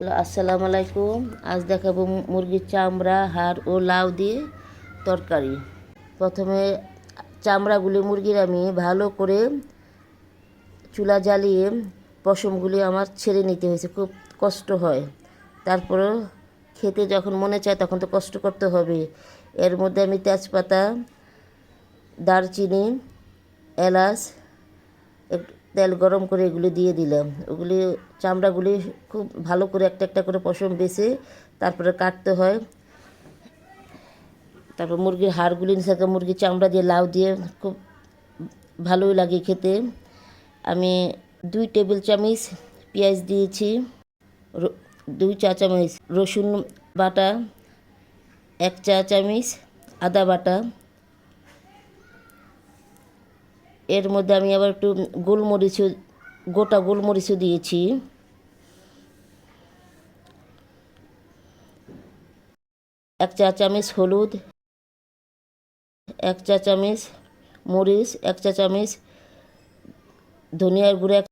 আসসালামু আলাইকুম। আজ দেখাবো মুরগির চামড়া, হাড় ও লাউ দিয়ে তরকারি। প্রথমে চামড়াগুলি মুরগির আমি ভালো করে চুলা জ্বালিয়ে পশমগুলি আমার ছেড়ে নিতে হয়েছে, খুব কষ্ট হয়। তারপরে খেতে যখন মনে চায় তখন তো কষ্ট করতে হবে। এর মধ্যে আমি তেজপাতা, দারচিনি, এলাচ তেল গরম করে এগুলি দিয়ে দিলাম। ওগুলি চামড়াগুলি খুব ভালো করে একটা একটা করে পশম বেছে তারপরে কাটতে হয়। তারপর মুরগির হাড়গুলি নিচে মুরগির চামড়া দিয়ে লাউ দিয়ে খুব ভালোই লাগে খেতে। আমি দুই টেবিল চামচ পেঁয়াজ দিয়েছি দুই চা চামচ রসুন বাটা, এক চা চামচ আদা বাটা এর মধ্যে আমি আবার একটু গোলমরিচও, গোটা গোলমরিচও দিয়েছি। এক চা চামচ হলুদ, এক চা চামচ মরিচ, এক চা চামচ ধনিয়ার গুঁড়া, এক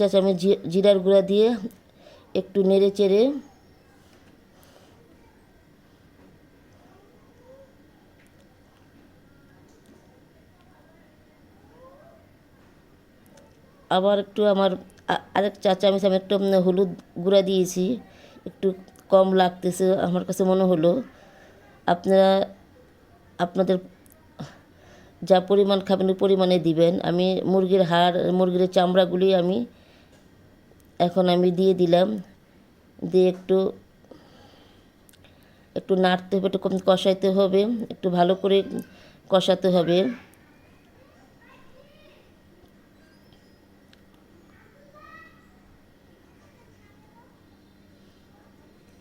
চা চামচ জিরার গুঁড়া দিয়ে একটু নেড়ে চেড়ে আবার একটু আমার আরেক চা চামচ আমি একটু হলুদ গুঁড়া দিয়েছি, একটু কম লাগতেছে, আমার কাছে মনে হলো, আপনারা, আপনাদের যা পরিমাণ খাবেন পরিমাণে দিবেন। আমি মুরগির হাড়, মুরগির চামড়াগুলি আমি এখন আমি দিয়ে দিলাম, দিয়ে একটু একটু নাড়তে হবে, একটু কষাইতে হবে, একটু ভালো করে কষাতে হবে।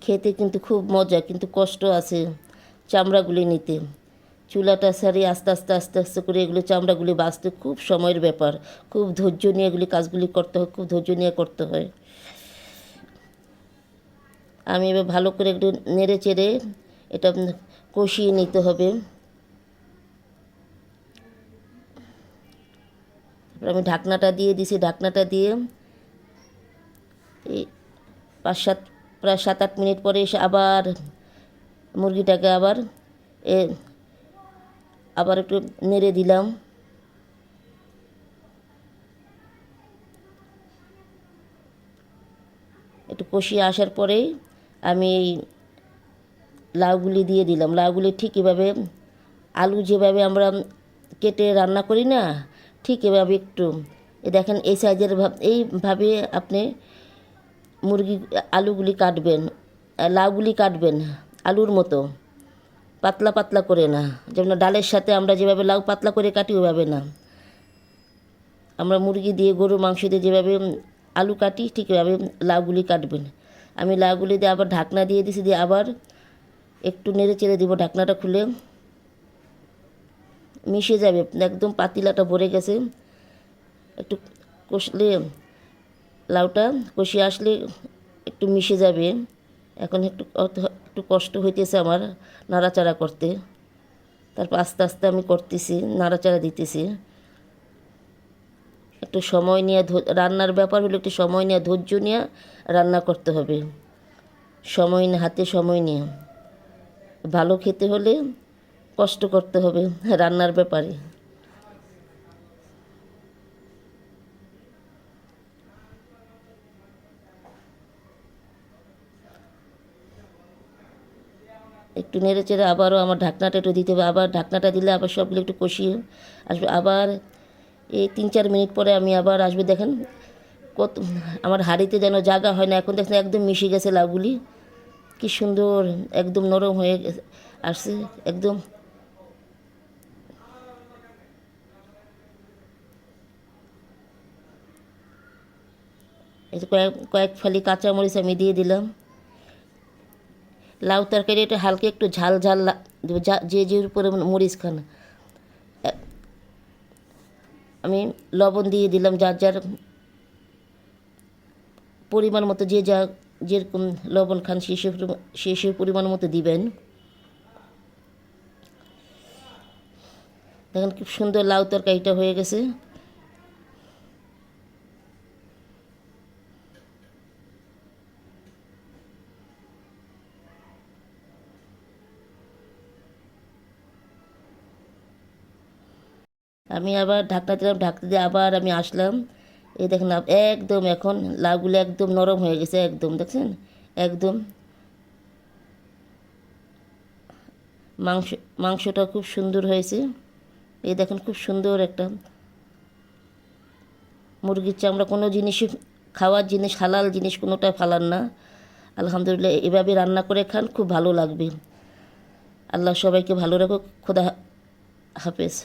খেতে কিন্তু খুব মজা, কিন্তু কষ্ট আছে চামড়াগুলি নিতে। চুলাটা সারিয়ে আস্তে আস্তে আস্তে আস্তে করে এগুলো চামড়াগুলি বাঁচতে খুব সময়ের ব্যাপার। খুব ধৈর্য নিয়ে এগুলি কাজগুলি করতে হয়, খুব ধৈর্য নিয়ে করতে হয়। আমি এবার ভালো করে একটু নেড়ে চেড়ে এটা কষিয়ে নিতে হবে। তারপর আমি ঢাকনাটা দিয়ে দিছি, ঢাকনাটা দিয়ে এই পাঁচ সাত প্রায় সাত আট মিনিট পরে এসে আবার মুরগিটাকে আবার এ, আবার একটু নেড়ে দিলাম। একটু কষিয়ে আসার পরেই আমি এই লাউগুলি দিয়ে দিলাম। লাউগুলি ঠিক এভাবে, আলু যেভাবে আমরা কেটে রান্না করি না, ঠিক এভাবে একটু দেখেন এই সাইজের ভাব, এইভাবে আপনি মুরগি আলুগুলি কাটবেন লাউগুলি কাটবেন আলুর মতো। পাতলা পাতলা করে না। যেমন ডালের সাথে আমরা যেভাবে লাউ পাতলা করে কাটি, ওইভাবে না। আমরা মুরগি দিয়ে গরু মাংস দিয়ে যেভাবে আলু কাটি, ঠিক এভাবে লাউগুলি কাটবেন। আমি লাউগুলি দিয়ে আবার ঢাকনা দিয়ে দিছি, দিয়ে আবার একটু নেড়ে চেড়ে দিব ঢাকনাটা খুলে। মিশে যাবে, একদম পাতিলাটা ভরে গেছে। একটু কষলে লাউটা কষিয়ে আসলে একটু মিশে যাবে। এখন একটু একটু কষ্ট হইতেছে আমার নাড়াচাড়া করতে। তারপর আস্তে আস্তে আমি করতেছি, নাড়াচাড়া দিতেছি। একটু সময় নিয়ে রান্নার ব্যাপার হলো একটু সময় নিয়ে ধৈর্য নিয়ে রান্না করতে হবে। সময় নিয়ে, হাতে সময় নিয়ে। ভালো খেতে হলে কষ্ট করতে হবে রান্নার ব্যাপারে। একটু নেড়ে চেড়ে আবারও আমার ঢাকনাটা একটু দিতে হবে। আবার ঢাকনাটা দিলে আবার সবগুলো একটু কষিয়ে আসবে। আবার এই তিন চার মিনিট পরে আমি আবার আসবে। দেখেন কত আমার হাঁড়িতে যেন জায়গা হয় না। এখন দেখেন একদম মিশে গেছে লাউগুলি। কি সুন্দর, একদম নরম হয়ে আসছে একদম। কয়েক কয়েক ফালি কাঁচামরিচ আমি দিয়ে দিলাম। লাউ তরকারি এটা হালকা একটু ঝাল ঝাল যে যে উপরে মরিচ খান। আমি লবণ দিয়ে দিলাম যার যার পরিমাণ মতো যে যা যেরকম লবণ খান সে সে পরিমাণ মতো দিবেন। দেখেন খুব সুন্দর লাউ তরকারিটা হয়ে গেছে। আমি আবার ঢাকনা দিলাম ঢাকতে দিয়ে আবার আমি আসলাম। এই দেখেন একদম এখন লাউগুলো একদম নরম হয়ে গেছে, একদম, দেখছেন? একদম। মাংস, মাংসটা খুব সুন্দর হয়েছে। এই দেখেন খুব সুন্দর একটা মুরগির চামড়া। কোনো জিনিসই খাওয়ার জিনিস, হালাল জিনিস কোনোটা ফালান না। আলহামদুলিল্লাহ, এভাবে রান্না করে খান, খুব ভালো লাগবে। আল্লাহ সবাইকে ভালো রাখুক। খোদা হাফেজ।